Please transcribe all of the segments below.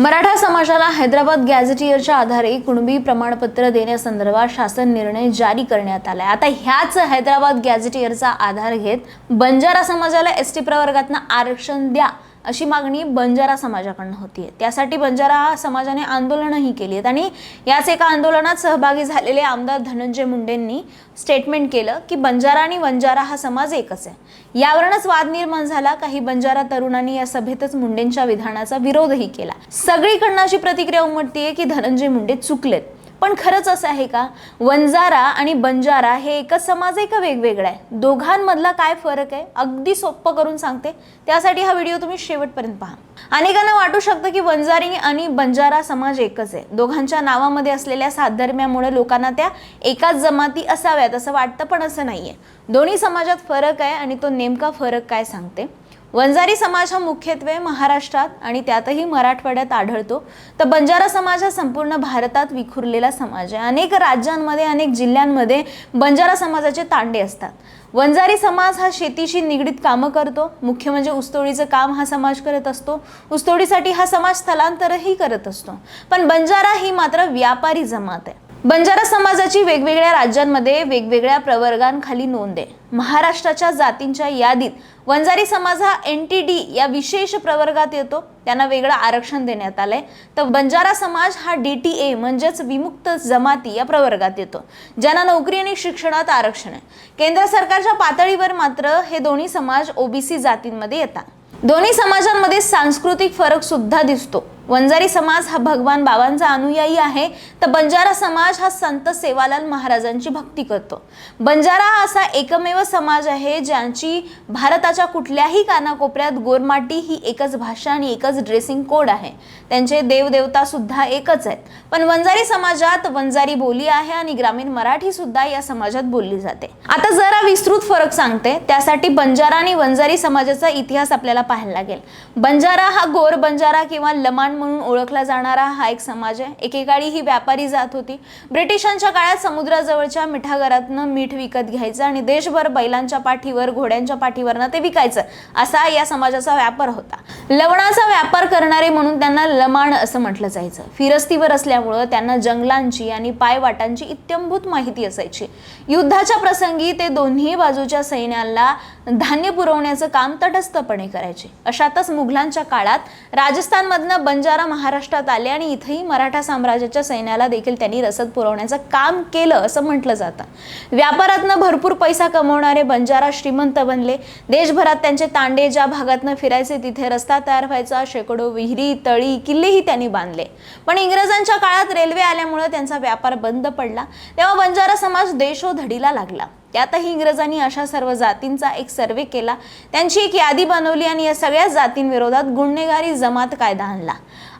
मराठा समाजाला हैदराबाद गॅझेटियरच्या आधारे कुणबी प्रमाणपत्र देण्यासंदर्भात शासन निर्णय जारी करण्यात आलाय. आता ह्याच हैदराबाद गॅझेटियरचा आधार घेत बंजारा समाजाला एस टी प्रवर्गातनं आरक्षण द्या. अशी मागणी बंजारा समाजाकडनं होतीये. त्यासाठी बंजारा समाजाने आंदोलनही केली आहेत. आणि याच एका आंदोलनात सहभागी झालेले आमदार धनंजय मुंडेंनी स्टेटमेंट केलं की बंजारा आणि वंजारा हा समाज एकच आहे. यावरूनच वाद निर्माण झाला. काही बंजारा तरुणांनी या सभेतच मुंडेंच्या विधानाचा विरोधही केला. सगळीकडनं अशी प्रतिक्रिया उमटतीये की धनंजय मुंडे चुकलेत. पण खरंच असं आहे का? वंजारा आणि बंजारा हे एकच समाज आहे का वेगवेगळा आहे. दोघांमधला काय फरक आहे? अगदी सोपं करून सांगते. त्यासाठी हा व्हिडिओ तुम्ही शेवटपर्यंत पहा. अनेकांना वाटू शकतं की वंजारी आणि बंजारा समाज एकच आहे. दोघांच्या नावामध्ये असलेल्या साधर्म्यामुळे लोकांना त्या एकाच जमाती असाव्यात असं वाटतं पण असं नाही आहे दोन्ही समाजात फरक आहे आणि तो नेमका फरक काय सांगते? वंजारी समाज हा मुख्यत्वे महाराष्ट्रात आणि त्यातही मराठवाड्यात आढळतो. तर बंजारा समाज हा संपूर्ण भारतात विखुरलेला समाज आहे. अनेक राज्यांमध्ये अनेक जिल्ह्यांमध्ये बंजारा समाजाचे तांडे असतात. वंजारी समाज हा शेतीशी निगडीत कामं करतो. मुख्य म्हणजे उस्तोडीचं काम हा समाज करत असतो. उस्तोडीसाठी हा समाज स्थलांतरही करत असतो. पण बंजारा ही मात्र व्यापारी जमात आहे. बंजारा समाजाची वेगवेगळ्या राज्यांमध्ये वेगवेगळ्या प्रवर्गांखाली नोंद आहे. महाराष्ट्राच्या जातींच्या यादीत वंजारी समाज हा एन टी डी या विशेष प्रवर्गात येतो. त्यांना वेगळं आरक्षण देण्यात आलंय. तर बंजारा समाज हा डी टी ए म्हणजेच विमुक्त जमाती या प्रवर्गात येतो ज्यांना नोकरी आणि शिक्षणात आरक्षण आहे. केंद्र सरकारच्या पातळीवर मात्र हे दोन्ही समाज ओबीसी जातींमध्ये येतात. दोन्ही समाजांमध्ये सांस्कृतिक फरक सुद्धा दिसतो. वंजारी समाज हा भगवान बाबांचा अनुयायी आहे. तर बंजारा समाज हा संत सेवालाल महाराजांची भक्ती करतो. बंजारा हा असा एकमेव समाज आहे ज्यांची भारताच्या कुठल्याही कानाकोपऱ्यात गोरमाटी ही एकच भाषा आणि एकच ड्रेसिंग कोड आहे. त्यांचे देवदेवता सुद्धा एकच आहेत. पण वंजारी समाजात वंजारी बोली आहे आणि ग्रामीण मराठी सुद्धा या समाजात बोलली जाते. आता जरा विस्तृत फरक सांगते. त्यासाठी बंजारा आणि वंजारी समाजाचा इतिहास आपल्याला पाहायला लागेल. बंजारा हा गोर बंजारा किंवा लमाण म्हणून ओळखला जाणारा हा एक समाज आहे. एकेकाळी ही व्यापारी जात होती. ब्रिटिशांच्या काळात समुद्राजवळच्या मिठागरातनं मीठ विकत घ्यायचं आणि देशभर बैलांच्या पाठीवर घोड्यांच्या पाठीवरनं ते विकायचं असा या समाजाचा व्यापार होता. लवणाचा व्यापार करणारे म्हणून त्यांना लमाण असं म्हटलं जायचं. फिरस्तीवर असल्यामुळं त्यांना जंगलांची आणि पायवाटांची इत्यंभूत माहिती असायची. युद्धाच्या प्रसंगी ते दोन्ही बाजूच्या सैन्याला धान्य पुरवण्याचं काम तटस्थपणे करायचे. अशातच मुघलांच्या काळात राजस्थानमधनं बंजारा महाराष्ट्रात आले आणि इथेही मराठा साम्राज्याच्या सैन्याला देखील त्यांनी रसद पुरवण्याचं काम केलं असं म्हटलं जातं. व्यापारातनं भरपूर पैसा कमवणारे बंजारा श्रीमंत बनले. देशभरात त्यांचे तांडे ज्या भागातनं फिरायचे तिथे रस्ता तयार व्हायचा शेकडो विहिरी तळी किल्लेही त्यांनी बांधले. पण इंग्रजांच्या काळात रेल्वे आल्यामुळे त्यांचा व्यापार बंद पडला. तेव्हा बंजारा समाज देशोधडीला लागला. त्यातही इंग्रजांनी अशा सर्व जातींचा एक सर्वे केला. त्यांची एक यादी बनवली आणि या सगळ्या जातींविरोधात गुन्हेगारी जमात कायदा आणला.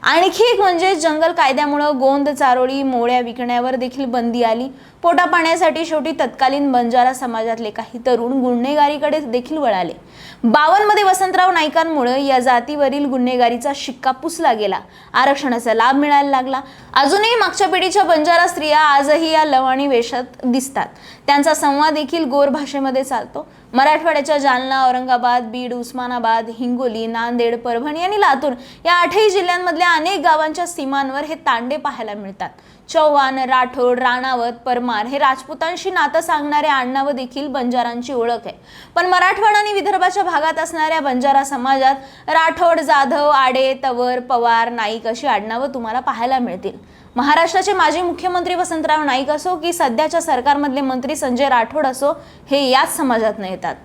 आणखी एक म्हणजे जंगल कायद्यामुळं गोंद चारोळी मोळ्या विकण्यावर देखील बंदी आली. पोटा पाण्यासाठी शेवटी तत्कालीन बंजारा समाजातले काही तरुण गुन्हेगारीकडे देखील वळाले. बावनमध्ये वसंतराव नाईकांमुळे या जातीवरील गुन्हेगारीचा शिक्का पुसला गेला. आरक्षणाचा लाभ मिळायला लागला. अजूनही मागच्या पिढीच्या बंजारा स्त्रिया आजही या लवाणी वेशात दिसतात. त्यांचा संवाद देखील गोर भाषेमध्ये चालतो. मराठवाड्याच्या जालना औरंगाबाद बीड उस्मानाबाद हिंगोली नांदेड परभणी आणि लातूर या आठही जिल्ह्यांमधल्या अनेक गावांच्या सीमांवर हे तांडे पाहायला मिळतात. चव्हाण राठोड राणावत परमार हे राजपुतांशी नातं सांगणारे आडनावं देखील बंजारांची ओळख आहे. पण मराठवाडा आणि विदर्भाच्या भागात असणाऱ्या बंजारा समाजात राठोड जाधव आडे तवर पवार नाईक अशी आडनावं तुम्हाला पाहायला मिळतील. महाराष्ट्राचे माजी मुख्यमंत्री वसंतराव नाईक असो की सध्याच्या सरकारमधले मंत्री संजय राठोड असो हे याच समाजातनं येतात.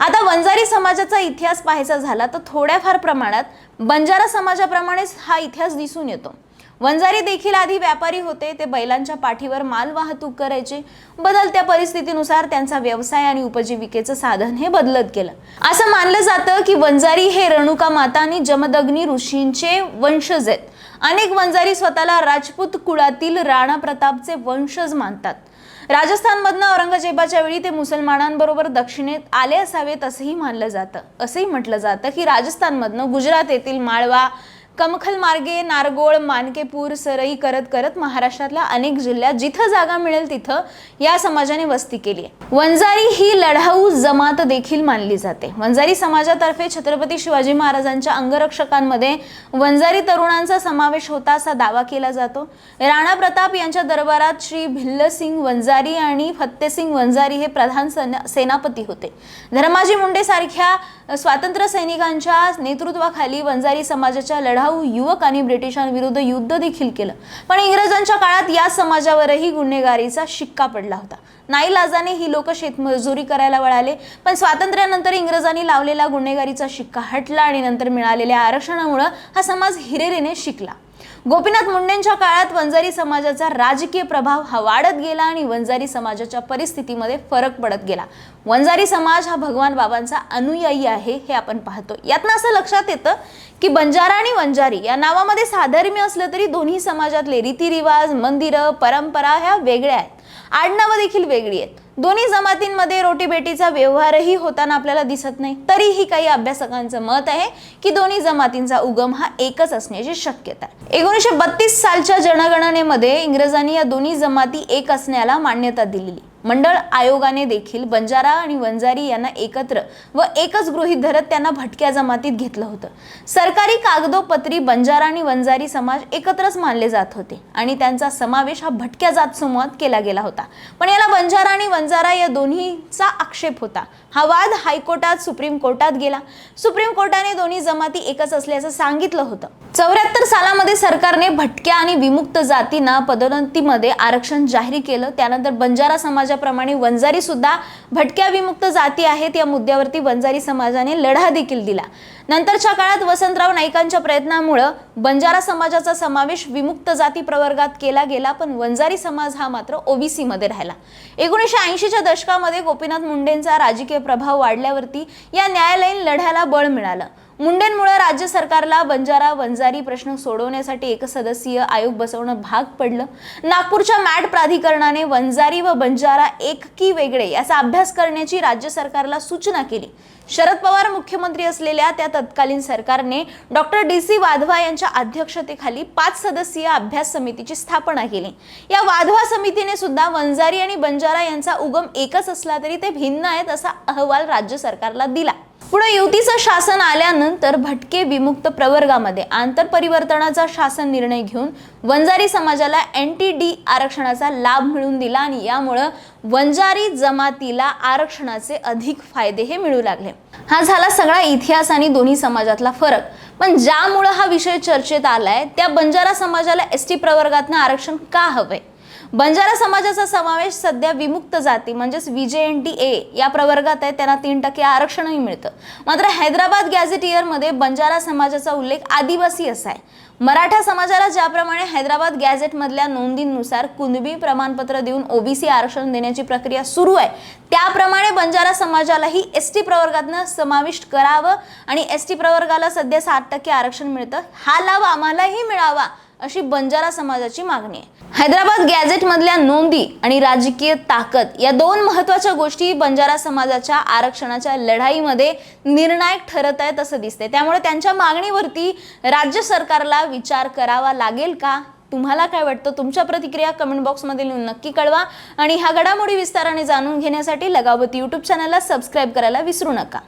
आता वंजारी समाजाचा इतिहास पाहायचा झाला तर थोड्याफार प्रमाणात बंजारा समाजाप्रमाणेच हा इतिहास दिसून येतो. वंजारी देखील आधी व्यापारी होते ते बैलांच्या पाठीवर माल वाहतूक करायचे. बदलत्या परिस्थितीनुसार त्यांचा व्यवसाय आणि उपजीविकेचं साधन हे बदलत गेलं. असं मानलं जातं की वंजारी हे रेणुका माता आणि जमदग्नी ऋषींचे वंशज आहेत. अनेक वंजारी स्वतःला राजपूत कुळातील राणा प्रतापचे वंशज मानतात. राजस्थानमधनं औरंगजेबाच्या वेळी ते मुसलमानांबरोबर दक्षिणेत आले असावेत असंही मानलं जातं. असंही म्हटलं जातं की राजस्थानमधनं गुजरात येथील माळवा कमखल मार्गे नारगोळ मानकेपूर सरई करत करत महाराष्ट्रातल्या अनेक जिल्ह्यात जिथं जागा मिळेल तिथं या समाजाने वस्ती केली आहे. वंजारी ही लढाऊ जमात देखील मानली जाते. वंजारी समाजातर्फे छत्रपती शिवाजी महाराजांच्या अंगरक्षकांमध्ये वंजारी तरुणांचा समावेश होता असा दावा केला जातो. राणा प्रताप यांच्या दरबारात श्री भिल्लसिंग वंजारी आणि फत्तेसिंग वंजारी हे प्रधान सेना- सेनापती होते. धर्माजी मुंडे सारख्या स्वातंत्र्य सैनिकांच्या नेतृत्वाखाली वंजारी समाजाच्या लढाऊ युवकांनी ब्रिटिशांविरुद्ध युद्ध देखील केलं. पण इंग्रजांच्या काळात या समाजावरही गुन्हेगारीचा शिक्का पडला होता. नाईलाजाने ही लोक शेतमजुरी करायला वळाले पण स्वातंत्र्यानंतर इंग्रजांनी लावलेला गुन्हेगारीचा शिक्का हटला आणि नंतर मिळालेल्या आरक्षणामुळं हा समाज हिरेरीने शिकला. गोपीनाथ मुंडेंच्या काळात वंजारी समाजाचा राजकीय प्रभाव हा वाढत गेला आणि वंजारी समाजाच्या परिस्थितीमध्ये फरक पडत गेला. वंजारी समाज हा भगवान बाबांचा अनुयायी आहे हे आपण पाहतो. यातनं असं लक्षात येतं की बंजारा आणि वंजारी या नावामध्ये साधर्म्य असलं तरी दोन्ही समाजातले रीतिरिवाज मंदिरं परंपरा ह्या वेगळ्या आहेत. आडनावं देखील वेगळी आहेत. दोन्ही जमातींमध्ये रोटीबेटीचा व्यवहारही होताना आपल्याला दिसत नाही. तरीही काही अभ्यासकांचं मत आहे की दोन्ही जमातींचा उगम हा एकच असण्याची शक्यता एकोणीसशे बत्तीस सालच्या जनगणनेमध्ये इंग्रजांनी या दोन्ही जमाती एक असण्याला मान्यता दिलेली मंडळ आयोगाने देखील बंजारा आणि वंजारी यांना एकत्र व एकच गृहीत धरत त्यांना भटक्या जमातीत घेतलं होतं. सरकारी कागदोपत्री बंजारा आणि वंजारी समाज एकत्रच मानले जात होते आणि त्यांचा समावेश हा भटक्या जात समूहात केला गेला होता. पण याला बंजारा आणि वंजारा या दोन्हीचा आक्षेप होता. हा वाद हायकोर्टात सुप्रीम कोर्टात गेला. सुप्रीम कोर्टाने दोन्ही जमाती एकच असल्याचं सांगितलं होतं. चौऱ्याहत्तर सालामध्ये सरकारने भटक्या आणि विमुक्त जातींना पदोन्नतीमध्ये आरक्षण जाहीर केलं. त्यानंतर बंजारा समाजाप्रमाणे वंजारी सुद्धा भटक्या विमुक्त जाती आहेत. या मुद्द्यावरती वंजारी समाजाने लढा देखील दिला. नंतरच्या काळात वसंतराव नाईकांच्या प्रयत्नामुळं बंजारा समाजाचा समावेश विमुक्त जाती प्रवर्गात केला गेला पण वंजारी समाज हा मात्र ओबीसी मध्ये राहिला. एकोणीसशे ऐंशीच्या दशकामध्ये गोपीनाथ मुंडेंचा राजकीय प्रभाव वाढल्यावरती या न्यायालयीन लढ्याला बळ मिळालं. मुंडेंमुळे राज्य सरकारला बंजारा वंजारी प्रश्न सोडवण्यासाठी एक सदस्यीय आयोग बसवणं भाग पडलं. नागपूरच्या मॅट प्राधिकरणाने वंजारी व बंजारा एक की वेगळे याचा अभ्यास करण्याची राज्य सरकारला सूचना केली. शरद पवार मुख्यमंत्री असलेल्या त्या तत्कालीन सरकारने डॉक्टर डी सी वाधवा यांच्या अध्यक्षतेखाली पाच सदस्यीय अभ्यास समितीची स्थापना केली. या वाधवा समितीने सुद्धा वंजारी आणि बंजारा यांचा उगम एकच असला तरी ते भिन्न आहेत असा अहवाल राज्य सरकारला दिला. पुढे युतीचं शासन आल्यानंतर भटके विमुक्त प्रवर्गामध्ये आंतरपरिवर्तनाचा शासन निर्णय घेऊन वंजारी समाजाला एन टी डी आरक्षणाचा लाभ मिळवून दिला आणि यामुळं वंजारी जमातीला आरक्षणाचे अधिक फायदे हे मिळू लागले. हा झाला सगळा इतिहास आणि दोन्ही समाजातला फरक. पण ज्यामुळं हा विषय चर्चेत आलाय त्या बंजारा समाजाला एस टी प्रवर्गातनं आरक्षण का हवंय? बंजारा समाजाचा समावेश सध्या विमुक्त जाती म्हणजेच विजे एन टी ए या प्रवर्गात आहे त्यांना तीन टक्के आरक्षणही मिळतं. मात्र हैदराबाद गॅझेटियरमध्ये बंजारा समाजाचा उल्लेख आदिवासी असा आहे. मराठा समाजाला ज्याप्रमाणे हैदराबाद गॅझेटमधल्या नोंदींनुसार कुणबी प्रमाणपत्र देऊन ओबीसी आरक्षण देण्याची प्रक्रिया सुरू आहे त्याप्रमाणे बंजारा समाजालाही एस टी प्रवर्गातनं समाविष्ट करावं आणि एस टी प्रवर्गाला सध्या सात टक्के आरक्षण मिळतं. हा लाभ आम्हालाही मिळावा अशी बंजारा समाजाची मागणी आहे. हैदराबाद गॅझेट मधल्या नोंदी आणि राजकीय ताकद या दोन महत्त्वाच्या गोष्टी बंजारा समाजाच्या आरक्षणाच्या लढाईमध्ये निर्णायक ठरत आहेत असं दिसते त्यामुळे त्यांच्या मागणीवरती राज्य सरकारला विचार करावा लागेल का? तुम्हाला काय वाटतं? तुमच्या प्रतिक्रिया कमेंट बॉक्समध्ये लिहून नक्की कळवा. आणि ह्या घडामोडी विस्ताराने जाणून घेण्यासाठी लगावती यूट्यूब चॅनलला सबस्क्राईब करायला विसरू नका.